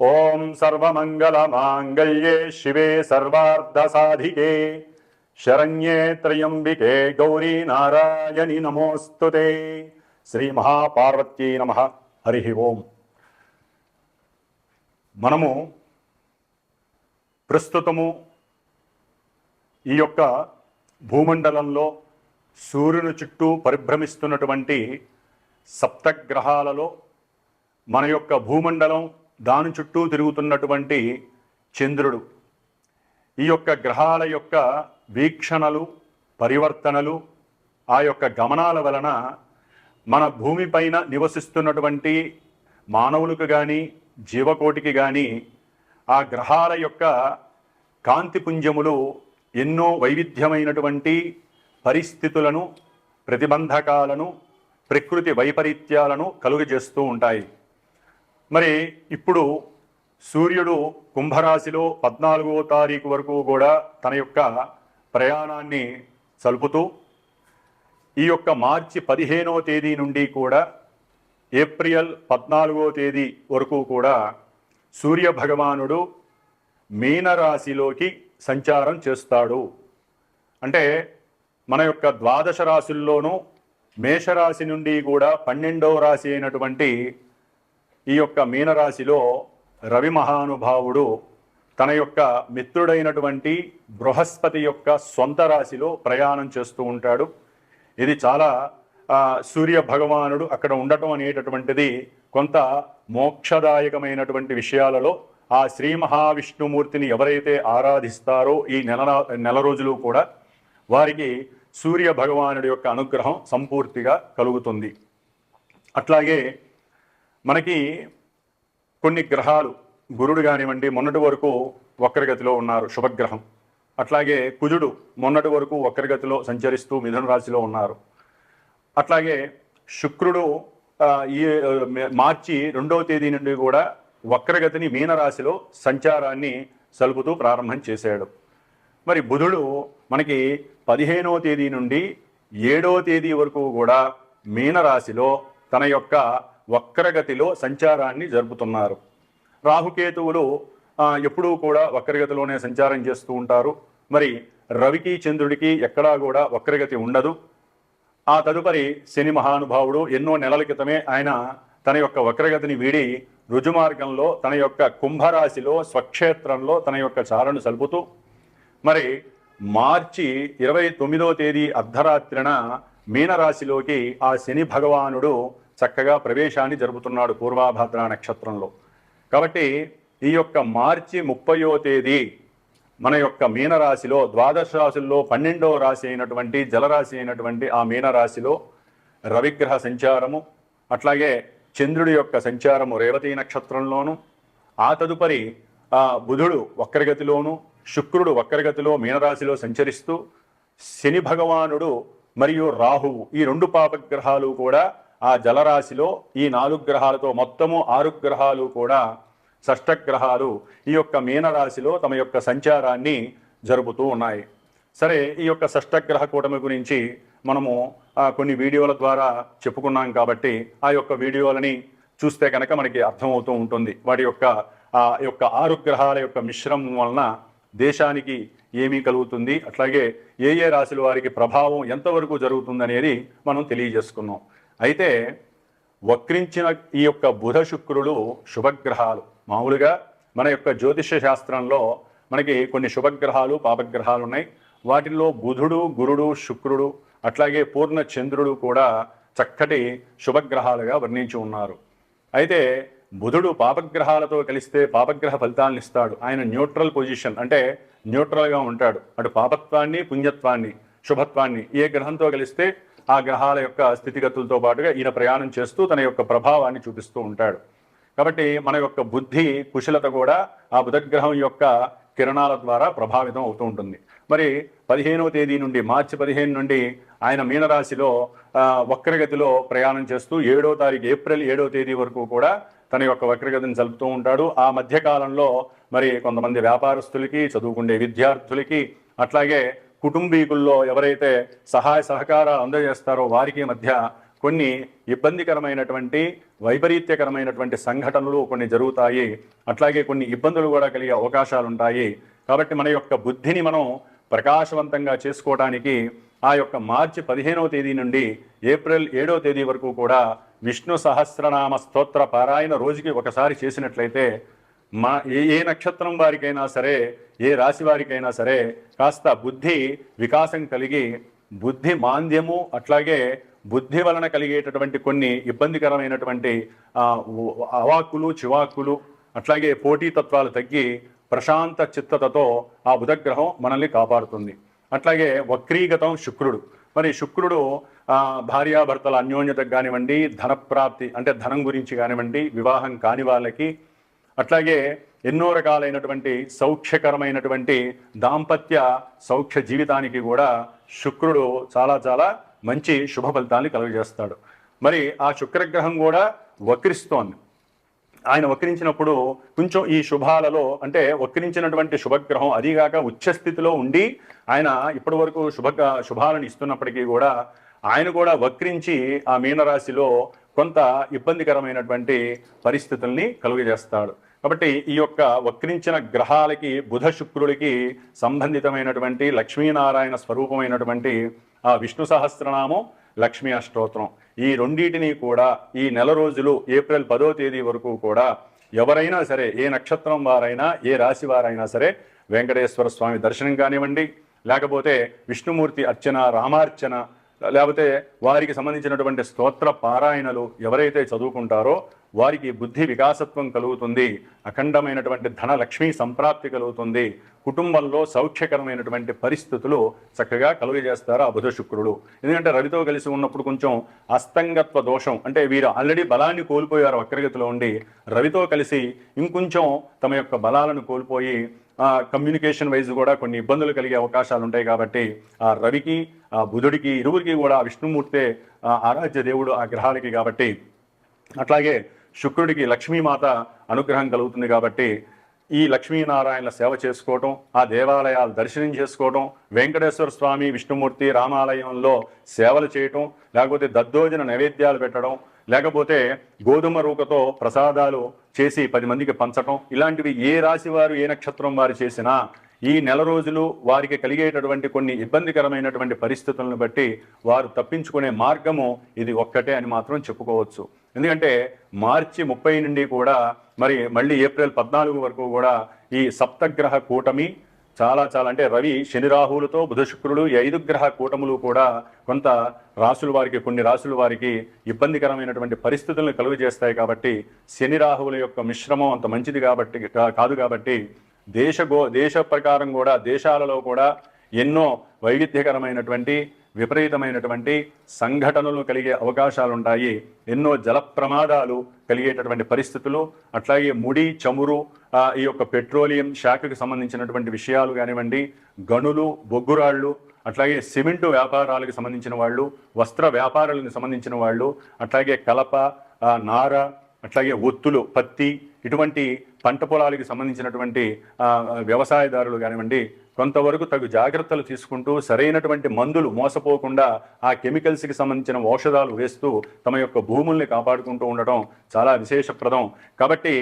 ఓం సర్వమంగళమాంగళ్యే శివే సర్వార్ధసాధికే. శరణ్యే త్రయంబికే గౌరీ నారాయణి నమోస్తుతే. శ్రీ మహాపార్వతీ నమ. హరి ఓం. మనము ప్రస్తుతము ఈ యొక్క భూమండలంలో సూర్యుని చుట్టూ పరిభ్రమిస్తున్నటువంటి సప్తగ్రహాలలో మన యొక్క భూమండలం దాని చుట్టూ తిరుగుతున్నటువంటి చంద్రుడు. ఈ యొక్క గ్రహాల యొక్క వీక్షణలు పరివర్తనలు ఆ యొక్క గమనాల వలన మన భూమిపైన నివసిస్తున్నటువంటి మానవులకు కానీ జీవకోటికి కానీ ఆ గ్రహాల యొక్క కాంతిపుంజములు ఎన్నో వైవిధ్యమైనటువంటి పరిస్థితులను ప్రతిబంధకాలను ప్రకృతి వైపరీత్యాలను కలుగజేస్తూ ఉంటాయి. మరి ఇప్పుడు సూర్యుడు కుంభరాశిలో పద్నాలుగో తారీఖు వరకు కూడా తన యొక్క ప్రయాణాన్ని చలుపుతూ ఈ యొక్క మార్చి పదిహేనో తేదీ నుండి కూడా ఏప్రిల్ పద్నాలుగో తేదీ వరకు కూడా సూర్య భగవానుడు మీనరాశిలోకి సంచారం చేస్తాడు. అంటే మన యొక్క ద్వాదశ రాశుల్లోనూ మేషరాశి నుండి కూడా పన్నెండవ రాశి అయినటువంటి ఈ యొక్క మీనరాశిలో రవి మహానుభావుడు తన యొక్క మిత్రుడైనటువంటి బృహస్పతి యొక్క సొంత రాశిలో ప్రయాణం చేస్తూ ఉంటాడు. ఇది చాలా సూర్య భగవానుడు అక్కడ ఉండటం అనేటటువంటిది కొంత మోక్షదాయకమైనటువంటి విషయాలలో ఆ శ్రీ మహావిష్ణుమూర్తిని ఎవరైతే ఆరాధిస్తారో ఈ నెల నెల రోజులు కూడా వారికి సూర్య భగవానుడి యొక్క అనుగ్రహం సంపూర్తిగా కలుగుతుంది. అట్లాగే మనకి కొన్ని గ్రహాలు గురుడు కానివ్వండి మొన్నటి వరకు వక్రగతిలో ఉన్నారు శుభగ్రహం. అట్లాగే కుజుడు మొన్నటి వరకు వక్రగతిలో సంచరిస్తూ మిథున రాశిలో ఉన్నారు. అట్లాగే శుక్రుడు ఈ మార్చి రెండవ తేదీ నుండి కూడా వక్రగతిని మీనరాశిలో సంచారాన్ని సలుపుతూ ప్రారంభం చేశాడు. మరి బుధుడు మనకి పదిహేనవ తేదీ నుండి ఏడవ తేదీ వరకు కూడా మీనరాశిలో తన యొక్క వక్రగతిలో సంచారాన్ని జరుపుతున్నారు. రాహుకేతువులు ఎప్పుడూ కూడా వక్రగతిలోనే సంచారం చేస్తూ ఉంటారు. మరి రవికి చంద్రుడికి ఎక్కడా కూడా వక్రగతి ఉండదు. ఆ తదుపరి శని మహానుభావుడు ఎన్నో నెలల క్రితమే ఆయన తన యొక్క వక్రగతిని వీడి రుజుమార్గంలో తన యొక్క కుంభరాశిలో స్వక్షేత్రంలో తన యొక్క చారను సలుపుతూ మరి మార్చి ఇరవై తొమ్మిదో తేదీ అర్ధరాత్రిన మీనరాశిలోకి ఆ శని భగవానుడు చక్కగా ప్రవేశాన్ని జరుపుతున్నాడు పూర్వాభద్ర నక్షత్రంలో. కాబట్టి ఈ యొక్క మార్చి ముప్పయో తేదీ మన యొక్క మీనరాశిలో ద్వాదశ రాశుల్లో పన్నెండవ రాశి అయినటువంటి జలరాశి అయినటువంటి ఆ మీనరాశిలో రవిగ్రహ సంచారము అట్లాగే చంద్రుడి యొక్క సంచారము రేవతి నక్షత్రంలోను ఆ తదుపరి ఆ బుధుడు వక్రగతిలోను శుక్రుడు వక్రగతిలో మీనరాశిలో సంచరిస్తూ శని భగవానుడు మరియు రాహువు ఈ రెండు పాపగ్రహాలు కూడా ఆ జలరాశిలో ఈ నాలుగు గ్రహాలతో మొత్తము ఆరు గ్రహాలు కూడా షష్టగ్రహాలు ఈ యొక్క మీనరాశిలో తమ యొక్క సంచారాన్ని జరుపుతూ ఉన్నాయి. సరే ఈ యొక్క షష్టగ్రహ కూటమి గురించి మనము కొన్ని వీడియోల ద్వారా చెప్పుకున్నాం కాబట్టి ఆ యొక్క వీడియోలని చూస్తే కనుక మనకి అర్థమవుతూ ఉంటుంది. వాటి యొక్క ఆ యొక్క ఆరు గ్రహాల యొక్క మిశ్రమం వలన దేశానికి ఏమీ కలుగుతుంది అట్లాగే ఏ ఏ రాశుల వారికి ప్రభావం ఎంతవరకు జరుగుతుంది అనేది మనం తెలియజేసుకున్నాం. అయితే వక్రించిన ఈ యొక్క బుధ శుక్రులు శుభగ్రహాలు. మామూలుగా మన యొక్క జ్యోతిష శాస్త్రంలో మనకి కొన్ని శుభగ్రహాలు పాపగ్రహాలు ఉన్నాయి. వాటిల్లో బుధుడు గురుడు శుక్రుడు అట్లాగే పూర్ణ చంద్రుడు కూడా చక్కటి శుభగ్రహాలుగా వర్ణించి ఉన్నారు. అయితే బుధుడు పాపగ్రహాలతో కలిస్తే పాపగ్రహ ఫలితాలను ఇస్తాడు. ఆయన న్యూట్రల్ పొజిషన్ అంటే న్యూట్రల్గా ఉంటాడు. అటు పాపత్వాన్ని పుణ్యత్వాన్ని శుభత్వాన్ని ఏ గ్రహంతో కలిస్తే ఆ గ్రహాల యొక్క స్థితిగతులతో పాటుగా ఈయన ప్రయాణం చేస్తూ తన యొక్క ప్రభావాన్ని చూపిస్తూ ఉంటాడు. కాబట్టి మన యొక్క బుద్ధి కుశలత కూడా ఆ బుధగ్రహం యొక్క కిరణాల ద్వారా ప్రభావితం అవుతూ ఉంటుంది. మరి పదిహేనవ తేదీ నుండి మార్చి పదిహేను నుండి ఆయన మీనరాశిలో వక్రగతిలో ప్రయాణం చేస్తూ ఏడో తారీఖు ఏప్రిల్ ఏడో తేదీ వరకు కూడా తన యొక్క వక్రగతిని జరుపుతూ ఉంటాడు. ఆ మధ్యకాలంలో మరి కొంతమంది వ్యాపారస్తులకి చదువుకునే విద్యార్థులకి అట్లాగే కుటుంబీకుల్లో ఎవరైతే సహాయ సహకారాలు అందజేస్తారో వారికి మధ్య కొన్ని ఇబ్బందికరమైనటువంటి వైపరీత్యకరమైనటువంటి సంఘటనలు కొన్ని జరుగుతాయి. అట్లాగే కొన్ని ఇబ్బందులు కూడా కలిగే అవకాశాలు ఉంటాయి కాబట్టి మన యొక్క బుద్ధిని మనం ప్రకాశవంతంగా చేసుకోవడానికి ఆ యొక్క మార్చి పదిహేనవ తేదీ నుండి ఏప్రిల్ ఏడవ తేదీ వరకు కూడా విష్ణు సహస్రనామ స్తోత్ర పారాయణ రోజుకి ఒకసారి చేసినట్లయితే మా ఏ ఏ నక్షత్రం వారికైనా సరే ఏ రాశి వారికైనా సరే కాస్త బుద్ధి వికాసం కలిగి బుద్ధి మాంద్యము అట్లాగే బుద్ధి వలన కలిగేటటువంటి కొన్ని ఇబ్బందికరమైనటువంటి అవాక్కులు చివాక్కులు అట్లాగే పోటీతత్వాలు తగ్గి ప్రశాంత చిత్తతతో ఆ బుధగ్రహం మనల్ని కాపాడుతుంది. అట్లాగే వక్రీగతం శుక్రుడు. మరి శుక్రుడు భార్యాభర్తల అన్యోన్యతకు కానివ్వండి ధనప్రాప్తి అంటే ధనం గురించి కానివ్వండి వివాహం కాని వాళ్ళకి అట్లాగే ఎన్నో రకాలైనటువంటి సౌఖ్యకరమైనటువంటి దాంపత్య సౌఖ్య జీవితానికి కూడా శుక్రుడు చాలా చాలా మంచి శుభ ఫలితాన్ని కలుగజేస్తాడు. మరి ఆ శుక్రగ్రహం కూడా వక్రిస్తోంది. ఆయన వక్రించినప్పుడు కొంచెం ఈ శుభాలలో అంటే వక్రించినటువంటి శుభగ్రహం అదీగాక ఉచ్చస్థితిలో ఉండి ఆయన ఇప్పటి వరకు శుభ శుభాలను ఇస్తున్నప్పటికీ కూడా ఆయన కూడా వక్రించి ఆ మీనరాశిలో కొంత ఇబ్బందికరమైనటువంటి పరిస్థితుల్ని కలుగజేస్తాడు. కాబట్టి ఈ యొక్క వక్రించిన గ్రహాలకి బుధ శుక్రుడికి సంబంధితమైనటువంటి లక్ష్మీనారాయణ స్వరూపమైనటువంటి ఆ విష్ణు సహస్రనామం లక్ష్మీ అష్టోత్తరం. ఈ రెండింటిని కూడా ఈ నెల రోజులు ఏప్రిల్ పదో తేదీ వరకు కూడా ఎవరైనా సరే ఏ నక్షత్రం వారైనా ఏ రాశి వారైనా సరే వెంకటేశ్వర స్వామి దర్శనం కానివ్వండి లేకపోతే విష్ణుమూర్తి అర్చన రామార్చన లేకపోతే వారికి సంబంధించినటువంటి స్తోత్ర పారాయణలు ఎవరైతే చదువుకుంటారో వారికి బుద్ధి వికాసత్వం కలుగుతుంది అఖండమైనటువంటి ధన లక్ష్మీ సంప్రాప్తి కలుగుతుంది కుటుంబంలో సౌఖ్యకరమైనటువంటి పరిస్థితులు చక్కగా కలుగజేస్తారు ఆ బుధ శుక్రుడు. ఎందుకంటే రవితో కలిసి ఉన్నప్పుడు కొంచెం అస్తంగత్వ దోషం అంటే వీరు ఆల్రెడీ బలాన్ని కోల్పోయారు వక్రగతిలో ఉండి రవితో కలిసి ఇంకొంచెం తమ యొక్క బలాలను కోల్పోయి కమ్యూనికేషన్ వైజ్ కూడా కొన్ని ఇబ్బందులు కలిగే అవకాశాలు ఉంటాయి కాబట్టి ఆ రవికి ఆ బుధుడికి ఇరువురికి కూడా విష్ణుమూర్తే ఆ ఆరాధ్య దేవుడు ఆ గ్రహాలకి కాబట్టి అట్లాగే శుక్రుడికి లక్ష్మీమాత అనుగ్రహం కలుగుతుంది కాబట్టి ఈ లక్ష్మీనారాయణల సేవ చేసుకోవటం ఆ దేవాలయాలు దర్శనం చేసుకోవటం వెంకటేశ్వర స్వామి విష్ణుమూర్తి రామాలయంలో సేవలు చేయటం లేకపోతే దద్దోజన నైవేద్యాలు పెట్టడం లేకపోతే గోధుమ రూకతో ప్రసాదాలు చేసి పది మందికి పంచటం ఇలాంటివి ఏ రాశి వారు ఏ నక్షత్రం వారు చేసినా ఈ నెల రోజులు వారికి కలిగేటటువంటి కొన్ని ఇబ్బందికరమైనటువంటి పరిస్థితులను బట్టి వారు తప్పించుకునే మార్గము ఇది ఒక్కటే అని మాత్రం చెప్పుకోవచ్చు. ఎందుకంటే మార్చి ముప్పై నుండి కూడా మరి మళ్ళీ ఏప్రిల్ పద్నాలుగు వరకు కూడా ఈ సప్తగ్రహ కూటమి చాలా చాలా అంటే రవి శని రాహువులతో బుధ శుక్రుడు ఐదు గ్రహ కూటములు కూడా కొంత రాసుల వారికి కొన్ని రాసుల వారికి ఇబ్బందికరమైనటువంటి పరిస్థితులను కలుగజేస్తాయి కాబట్టి శని రాహువుల యొక్క మిశ్రమం అంత మంచిది కాబట్టి కా- కాదు కాబట్టి దేశ గో దేశ ప్రకారం కూడా దేశాలలో కూడా ఎన్నో వైవిధ్యకరమైనటువంటి విపరీతమైనటువంటి సంఘటనలు కలిగే అవకాశాలు ఉంటాయి ఎన్నో జల ప్రమాదాలు కలిగేటటువంటి పరిస్థితులు అట్లాగే ముడి చమురు ఈ యొక్క పెట్రోలియం శాఖకు సంబంధించినటువంటి విషయాలు కానివ్వండి గనులు బొగ్గురాళ్ళు అట్లాగే సిమెంటు వ్యాపారాలకు సంబంధించిన వాళ్ళు వస్త్ర వ్యాపారాలకు సంబంధించిన వాళ్ళు అట్లాగే కలప నార అట్లాగే ఒత్తులు పత్తి ఇటువంటి పంట పొలాలకు సంబంధించినటువంటి వ్యవసాయదారులు కానివ్వండి కొంతవరకు తగు జాగ్రత్తలు తీసుకుంటూ సరైనటువంటి మందులు మోసపోకుండా ఆ కెమికల్స్కి సంబంధించిన ఔషధాలు వేస్తూ తమ యొక్క భూముల్ని కాపాడుకుంటూ ఉండటం చాలా విశేషప్రదం. కాబట్టి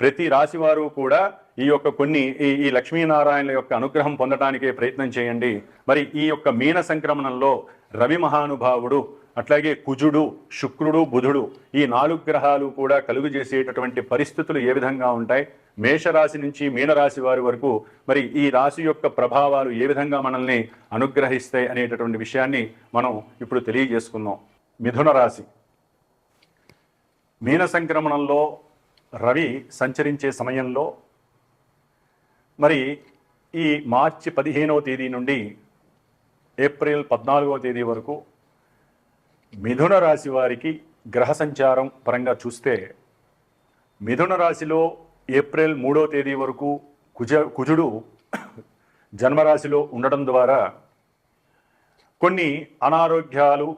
ప్రతి రాశి వారు కూడా ఈ యొక్క కొన్ని ఈ ఈ లక్ష్మీనారాయణల యొక్క అనుగ్రహం పొందడానికే ప్రయత్నం చేయండి. మరి ఈ యొక్క మీన సంక్రమణంలో రవి మహానుభావుడు అట్లాగే కుజుడు శుక్రుడు బుధుడు ఈ నాలుగు గ్రహాలు కూడా కలుగు చేసేటటువంటి పరిస్థితులు ఏ విధంగా ఉంటాయి? మేషరాశి నుంచి మీనరాశి వారి వరకు మరి ఈ రాశి యొక్క ప్రభావాలు ఏ విధంగా మనల్ని అనుగ్రహిస్తాయి అనేటటువంటి విషయాన్ని మనం ఇప్పుడు తెలియజేసుకుందాం. మిథున రాశి. మీన సంక్రమణంలో రవి సంచరించే సమయంలో మరి ఈ మార్చి పదిహేనవ తేదీ నుండి ఏప్రిల్ పద్నాలుగవ తేదీ వరకు మిథున రాశి వారికి గ్రహ సంచారం పరంగా చూస్తే మిథున రాశిలో ఏప్రిల్ మూడో తేదీ వరకు కుజ కుజుడు జన్మరాశిలో ఉండడం ద్వారా కొన్ని అనారోగ్యాలు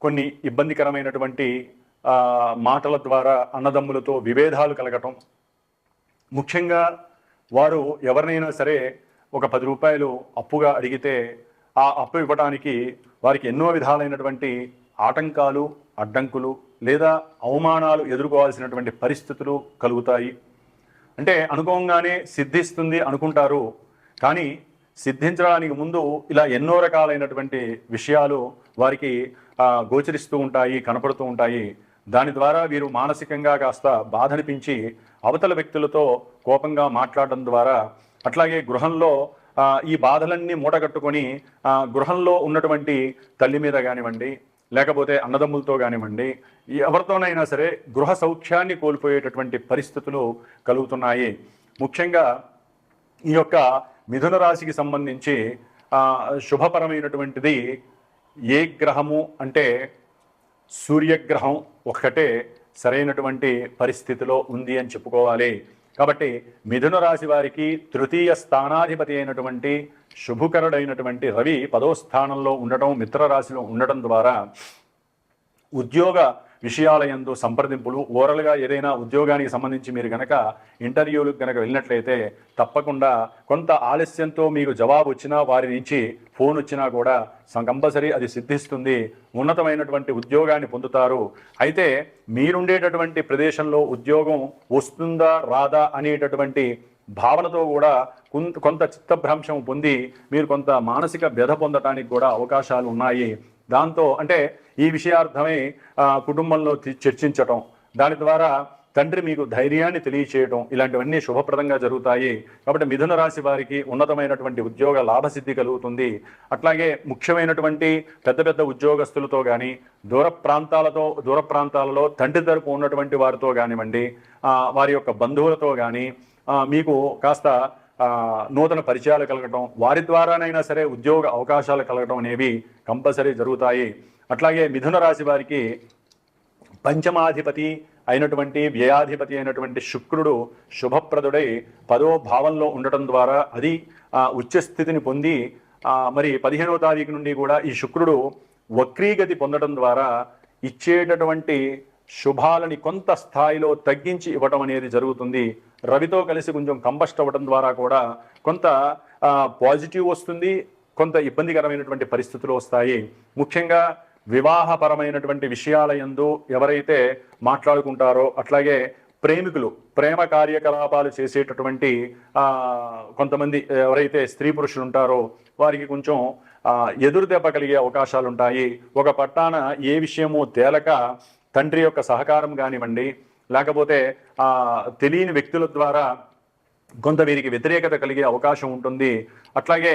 కొన్ని ఇబ్బందికరమైనటువంటి మాటల ద్వారా అన్నదమ్ములతో విభేదాలు కలగటం. ముఖ్యంగా వారు ఎవరినైనా సరే ఒక పది రూపాయలు అప్పుగా అడిగితే ఆ అప్పు ఇవ్వడానికి వారికి ఎన్నో విధాలైనటువంటి ఆటంకాలు అడ్డంకులు లేదా అవమానాలు ఎదుర్కోవాల్సినటువంటి పరిస్థితులు కలుగుతాయి. అంటే అనుకోగానే సిద్ధిస్తుంది అనుకుంటారు. కానీ సిద్ధించడానికి ముందు ఇలా ఎన్నో రకాలైనటువంటి విషయాలు వారికి గోచరిస్తూ ఉంటాయి కనపడుతూ ఉంటాయి. దాని ద్వారా వీరు మానసికంగా కాస్త బాధనిపించి అవతల వ్యక్తులతో కోపంగా మాట్లాడడం ద్వారా అట్లాగే గృహంలో ఈ బాధలన్నీ మూటగట్టుకొని గృహంలో ఉన్నటువంటి తల్లి మీద కానివ్వండి లేకపోతే అన్నదమ్ములతో కానివ్వండి ఎవరితోనైనా సరే గృహ సౌఖ్యాన్ని కోల్పోయేటటువంటి పరిస్థితులు కలుగుతున్నాయి. ముఖ్యంగా ఈ యొక్క మిథున రాశికి సంబంధించి శుభపరమైనటువంటిది ఏ గ్రహము అంటే సూర్యగ్రహం ఒక్కటే సరైనటువంటి పరిస్థితిలో ఉంది అని చెప్పుకోవాలి. కాబట్టి మిథున రాశి వారికి తృతీయ స్థానాధిపతి అయినటువంటి శుభకరుడైనటువంటి రవి పదో స్థానంలో ఉండటం మిత్రరాశిలో ఉండటం ద్వారా ఉద్యోగ విషయాల యందు సంప్రదింపులు ఓరల్గా ఏదైనా ఉద్యోగానికి సంబంధించి మీరు గనక ఇంటర్వ్యూలకు గనక వెళ్ళినట్లయితే తప్పకుండా కొంత ఆలస్యంతో మీకు జవాబు వచ్చినా వారి నుంచి ఫోన్ వచ్చినా కూడా కంపల్సరీ అది సిద్ధిస్తుంది. ఉన్నతమైనటువంటి ఉద్యోగాన్ని పొందుతారు. అయితే మీరుండేటటువంటి ప్రదేశంలో ఉద్యోగం వస్తుందా రాదా అనేటటువంటి భావనతో కూడా కొంత కొంత చిత్తభ్రంశం పొంది మీరు కొంత మానసిక వ్యధ పొందటానికి కూడా అవకాశాలు ఉన్నాయి. దాంతో అంటే ఈ విషయార్థమై కుటుంబంలో చర్చించటం దాని ద్వారా తండ్రి మీకు ధైర్యాన్ని తెలియచేయటం ఇలాంటివన్నీ శుభప్రదంగా జరుగుతాయి. కాబట్టి మిథున రాశి వారికి ఉన్నతమైనటువంటి ఉద్యోగ లాభసిద్ధి కలుగుతుంది. అట్లాగే ముఖ్యమైనటువంటి పెద్ద పెద్ద ఉద్యోగస్తులతో కానీ దూర ప్రాంతాలతో దూర ప్రాంతాలలో తండ్రి తరపు ఉన్నటువంటి వారితో కానివ్వండి వారి యొక్క బంధువులతో కానీ మీకు కాస్త నూతన పరిచయాలు కలగటం వారి ద్వారానైనా సరే ఉద్యోగ అవకాశాలు కలగటం అనేవి కంపల్సరీ జరుగుతాయి. అట్లాగే మిథున రాశి వారికి పంచమాధిపతి అయినటువంటి వ్యయాధిపతి అయినటువంటి శుక్రుడు శుభప్రదుడై పదో భావంలో ఉండటం ద్వారా అది ఆ, ఉచ్చస్థితిని పొంది మరి పదిహేనవ తారీఖు నుండి కూడా ఈ శుక్రుడు వక్రీగతి పొందడం ద్వారా ఇచ్చేటటువంటి శుభాలని కొంత స్థాయిలో తగ్గించి ఇవ్వటం అనేది జరుగుతుంది. రవితో కలిసి కొంచెం కంబస్ట్ అవ్వడం ద్వారా కూడా కొంత పాజిటివ్ వస్తుంది కొంత ఇబ్బందికరమైనటువంటి పరిస్థితులు వస్తాయి. ముఖ్యంగా వివాహపరమైనటువంటి విషయాల యందు ఎవరైతే మాట్లాడుకుంటారో అట్లాగే ప్రేమికులు ప్రేమ కార్యకలాపాలు చేసేటటువంటి కొంతమంది ఎవరైతే స్త్రీ పురుషులు ఉంటారో వారికి కొంచెం ఎదురు దెబ్బ కలిగే అవకాశాలు ఉంటాయి ఒక పట్టాన ఏ విషయమో తేలక తండ్రి యొక్క సహకారం కానివ్వండి లేకపోతే ఆ, తెలియని వ్యక్తుల ద్వారా కొంత వీరికి వ్యతిరేకత కలిగే అవకాశం ఉంటుంది. అట్లాగే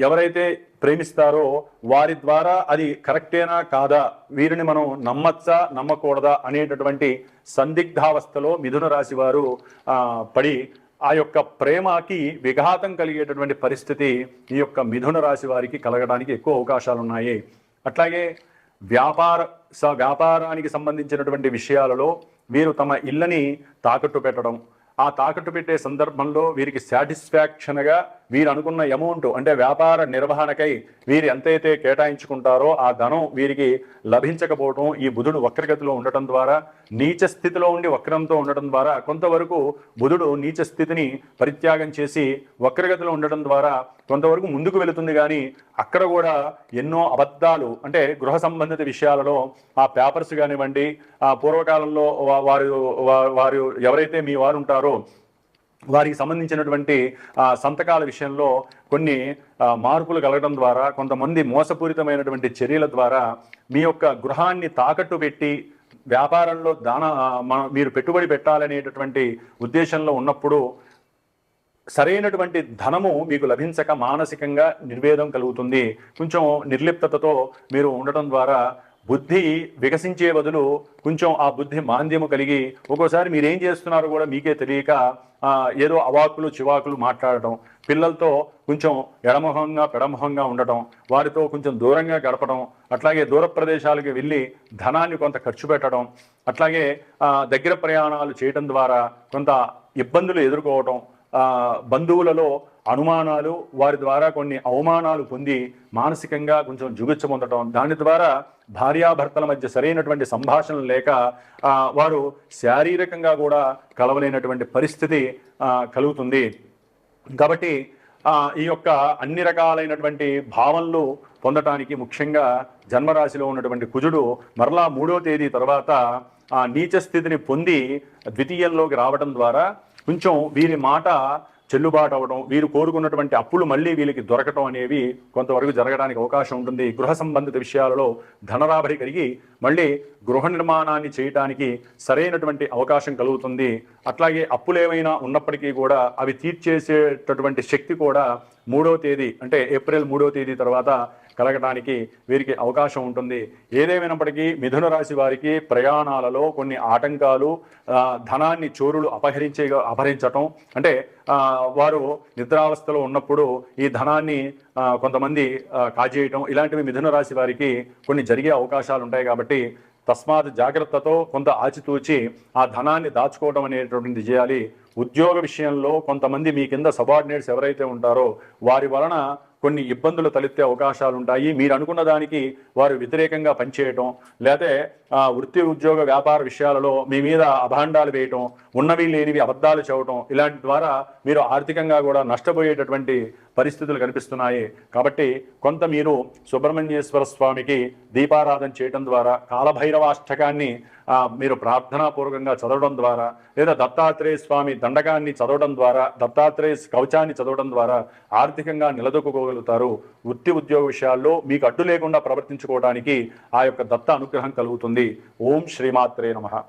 ఎవరైతే ప్రేమిస్తారో వారి ద్వారా అది కరెక్టేనా కాదా వీరిని మనం నమ్మచ్చా నమ్మకూడదా అనేటటువంటి సందిగ్ధావస్థలో మిథున రాశి వారు పడి ఆ యొక్క ప్రేమకి విఘాతం కలిగేటటువంటి పరిస్థితి ఈ యొక్క మిథున రాశి వారికి కలగడానికి ఎక్కువ అవకాశాలు ఉన్నాయి అట్లాగే వ్యాపార స వ్యాపారానికి సంబంధించినటువంటి విషయాలలో వీరు తమ ఇళ్ళని తాకట్టు పెట్టడం. ఆ తాకట్టు పెట్టే సందర్భంలో వీరికి సాటిస్ఫాక్షన్గా వీరు అనుకున్న అమౌంట్ అంటే వ్యాపార నిర్వహణకై వీరు ఎంతైతే కేటాయించుకుంటారో ఆ ధనం వీరికి లభించకపోవడం ఈ బుధుడు వక్రగతిలో ఉండటం ద్వారా నీచ స్థితిలో ఉండి వక్రంతో ఉండటం ద్వారా కొంతవరకు బుధుడు నీచ స్థితిని పరిత్యాగం చేసి వక్రగతిలో ఉండటం ద్వారా కొంతవరకు ముందుకు వెళుతుంది. కానీ అక్కడ కూడా ఎన్నో అబద్ధాలు అంటే గృహ సంబంధిత విషయాలలో ఆ పేపర్స్ కానివ్వండి ఆ పూర్వకాలంలో వారు వారు ఎవరైతే మీ వారు ఉంటారో వారికి సంబంధించినటువంటి సంతకాల విషయంలో కొన్ని మార్పులు కలగడం ద్వారా కొంతమంది మోసపూరితమైనటువంటి చర్యల ద్వారా మీ యొక్క గృహాన్ని తాకట్టు పెట్టి వ్యాపారంలో దాన మన- మీరు పెట్టుబడి పెట్టాలనేటటువంటి ఉద్దేశంలో ఉన్నప్పుడు సరైనటువంటి ధనము మీకు లభించక మానసికంగా నిర్వేదం కలుగుతుంది. కొంచెం నిర్లిప్తతతో మీరు ఉండటం ద్వారా బుద్ధి వికసించే బదులు కొంచెం ఆ బుద్ధి మాంద్యము కలిగి ఒక్కోసారి మీరేం చేస్తున్నారో కూడా మీకే తెలియక ఏదో అవాకులు చివాకులు మాట్లాడటం పిల్లలతో కొంచెం ఎడమొహంగా పెడమొహంగా ఉండటం వారితో కొంచెం దూరంగా గడపడం అట్లాగే దూర ప్రదేశాలకు వెళ్ళి ధనాన్ని కొంత ఖర్చు పెట్టడం అట్లాగే దగ్గర ప్రయాణాలు చేయడం ద్వారా కొంత ఇబ్బందులు ఎదుర్కోవటం బంధువులలో అనుమానాలు వారి ద్వారా కొన్ని అవమానాలు పొంది మానసికంగా కొంచెం జుగుచ్చ పొందటం దాని ద్వారా భార్యాభర్తల మధ్య సరైనటువంటి సంభాషణలు లేక వారు శారీరకంగా కూడా కలవలేనటువంటి పరిస్థితి కలుగుతుంది. కాబట్టి ఈ యొక్క అన్ని రకాలైనటువంటి భావనలు పొందటానికి ముఖ్యంగా జన్మరాశిలో ఉన్నటువంటి కుజుడు మరలా మూడో తేదీ తర్వాత ఆ నీచ స్థితిని పొంది ద్వితీయంలోకి రావడం ద్వారా కొంచెం వీరి మాట చెల్లుబాటు అవ్వడం వీరు కోరుకున్నటువంటి అప్పులు మళ్ళీ వీళ్ళకి దొరకటం అనేవి కొంతవరకు జరగడానికి అవకాశం ఉంటుంది. గృహ సంబంధిత విషయాలలో ధనరాబడి కలిగి మళ్ళీ గృహ నిర్మాణాన్ని చేయటానికి సరైనటువంటి అవకాశం కలుగుతుంది. అట్లాగే అప్పులు ఏమైనా ఉన్నప్పటికీ కూడా అవి తీర్చేసేటటువంటి శక్తి కూడా మూడో తేదీ అంటే ఏప్రిల్ మూడో తేదీ తర్వాత కలగడానికి వీరికి అవకాశం ఉంటుంది. ఏదేమైనప్పటికీ మిథున రాశి వారికి ప్రయాణాలలో కొన్ని ఆటంకాలు ధనాన్ని చోరులు అపహరించే అపహరించటం అంటే వారు నిద్రావస్థలో ఉన్నప్పుడు ఈ ధనాన్ని కొంతమంది కాజేయటం ఇలాంటివి మిథున రాశి వారికి కొన్ని జరిగే అవకాశాలు ఉంటాయి కాబట్టి తస్మాత్ జాగ్రత్తతో కొంత ఆచితూచి ఆ ధనాన్ని దాచుకోవడం అనేటువంటిది చేయాలి. ఉద్యోగ విషయంలో కొంతమంది మీ కింద సబార్డినేట్స్ ఎవరైతే ఉంటారో వారి వలన కొన్ని ఇబ్బందులు తలెత్తే అవకాశాలు ఉంటాయి మీరు అనుకున్న దానికి వారు వ్యతిరేకంగా పనిచేయటం లేకపోతే ఆ, వృత్తి ఉద్యోగ వ్యాపార విషయాలలో మీ మీద అభాండాలు వేయటం ఉన్నవి లేనివి అబద్ధాలు చెప్పటం ఇలాంటి ద్వారా మీరు ఆర్థికంగా కూడా నష్టపోయేటటువంటి పరిస్థితులు కనిపిస్తున్నాయి. కాబట్టి కొంత మీరు సుబ్రహ్మణ్యేశ్వర స్వామికి దీపారాధన చేయడం ద్వారా కాలభైరవాష్టకాన్ని మీరు ప్రార్థనాపూర్వకంగా చదవడం ద్వారా లేదా దత్తాత్రేయ స్వామి దండకాన్ని చదవడం ద్వారా దత్తాత్రేయ కవచాన్ని చదవడం ద్వారా ఆర్థికంగా నిలదొక్కుకోగలుగుతారు. వృత్తి ఉద్యోగ విషయాల్లో మీకు అడ్డు లేకుండా ప్రవర్తించుకోవడానికి ఆ యొక్క దత్త అనుగ్రహం కలుగుతుంది. ఓం శ్రీమాత్రే నమః.